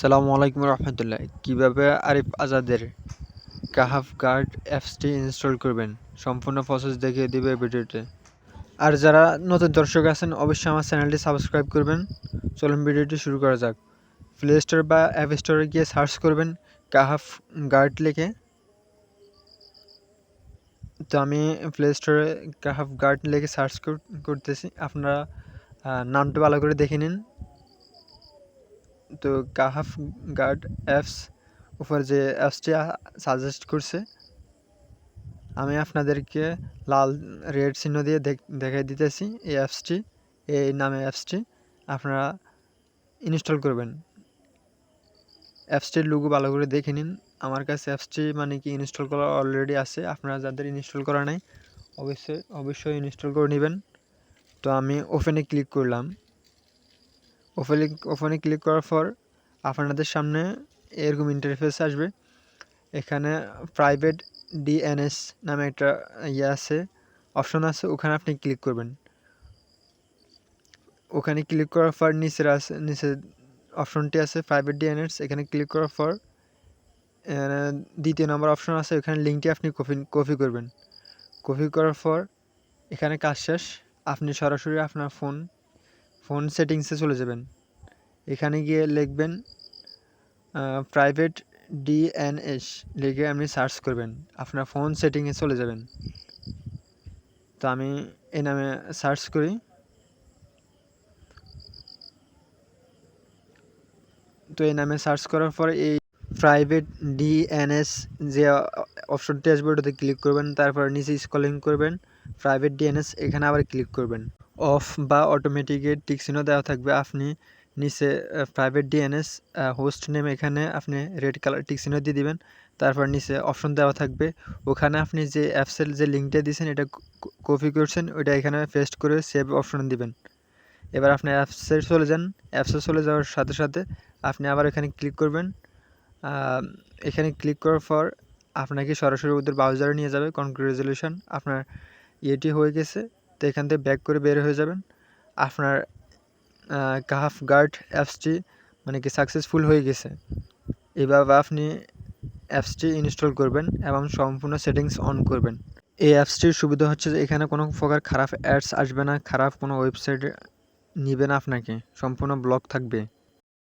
সালামু আলাইকুম রহমতুল্লাহ। কীভাবে আরিফ আজাদের কাহাফ গার্ড অ্যাপসটি ইনস্টল করবেন? সম্পূর্ণ প্রসেস দেখিয়ে দিবে ভিডিওতে। আর যারা নতুন দর্শক আছেন, অবশ্যই আমার চ্যানেলটি সাবস্ক্রাইব করবেন। চলুন ভিডিওটি শুরু করা যাক। প্লে স্টোর বা অ্যাপ স্টোরে গিয়ে সার্চ করবেন কাহাফ গার্ড লিখে। তো আমি প্লে স্টোরে কাহাফ গার্ড লিখে সার্চ করতেছি। আপনারা নামটা ভালো করে দেখে নিন। তো কাহাফ গার্ড অ্যাপস উপর যে অ্যাপসটি সাজেস্ট করছে, আমি আপনাদেরকে লাল, রেড চিহ্ন দিয়ে দেখ- দেখাই দিতেছি এই অ্যাপসটি, এই নামে অ্যাপসটি, আপনারা ইনস্টল করবেন। অ্যাপসটির লুগো ভালো করে দেখে নিন। আমার কাছে অ্যাপসটি মানে কি ইনস্টল করা অলরেডি আছে, আপনারা যাদের ইনস্টল করা নাই, অবশ্যই অবশ্যই ইনস্টল করে নেবেন। তো আমি ওপেনে ক্লিক করলাম। ওপেনে ওপেনে ক্লিক করার পর আপনাদের সামনে এরকম ইন্টারফেস আসবে। এখানে প্রাইভেট ডিএনএস নামে একটা ইয়ে আছে অপশন আছে, ওখানে আপনি ক্লিক করবেন। ওখানে ক্লিক করার পর নিচের আছে নিচে অপশনটি আছে প্রাইভেট ডিএনএস এখানে ক্লিক করার পর দ্বিতীয় নম্বর অপশন আছে, ওখানে লিঙ্কটি আপনি কপি কপি করবেন। কপি করার পর এখানে কাজ শেষ। আপনি সরাসরি আপনার ফোন ফোন সেটিংসে চলে যাবেন। এখানে গিয়ে লিখবেন প্রাইভেট ডিএনএস লিখে আপনি সার্চ করবেন, আপনার ফোন সেটিংয়ে চলে যাবেন। তো আমি এই নামে সার্চ করি। তো এই নামে সার্চ করার পরে এই প্রাইভেট ডিএনএস যে অপশনটি আসবে ওটাতে ক্লিক করবেন, তারপর নিচে স্কলিং করবেন প্রাইভেট ডিএনএস এখানে আবার ক্লিক করবেন। অফ বা অটোমেটিকের টিকসিনও দেওয়া থাকবে। আপনি নিচে প্রাইভেট ডিএনএস হোস্ট নেম এখানে আপনি রেড কালার টিকসিনও দিয়ে দিবেন। তারপর নিচে অপশন দেওয়া থাকবে। ওখানে আপনি যে অ্যাপসের যে লিঙ্কটা দিয়েছেন, এটা কপি করছেন, ওইটা এখানে পেস্ট করে সেভ অপশন দিবেন। এবার আপনি অ্যাপসে চলে যান। অ্যাপসে চলে যাওয়ার সাথে সাথে আপনি আবার এখানে ক্লিক করবেন। এখানে ক্লিক করার পর আপনাকে সরাসরি ওদের ব্রাউজারে নিয়ে যাবে। কনগ্রেচুলেশন আপনার ইয়েটি হয়ে গেছে। তো এখান থেকে ব্যাক করে বের হয়ে যাবেন। আপনার কাহাফ গার্ড অ্যাপসটি মানে কি সাকসেসফুল হয়ে গেছে। এভাবে আপনি অ্যাপসটি ইনস্টল করবেন এবং সম্পূর্ণ সেটিংস অন করবেন। এই অ্যাপসটির সুবিধা হচ্ছে যে এখানে কোনো প্রকার খারাপ অ্যাডস আসবে না, খারাপ কোনো ওয়েবসাইট নেবে না আপনাকে, সম্পূর্ণ ব্লক থাকবে।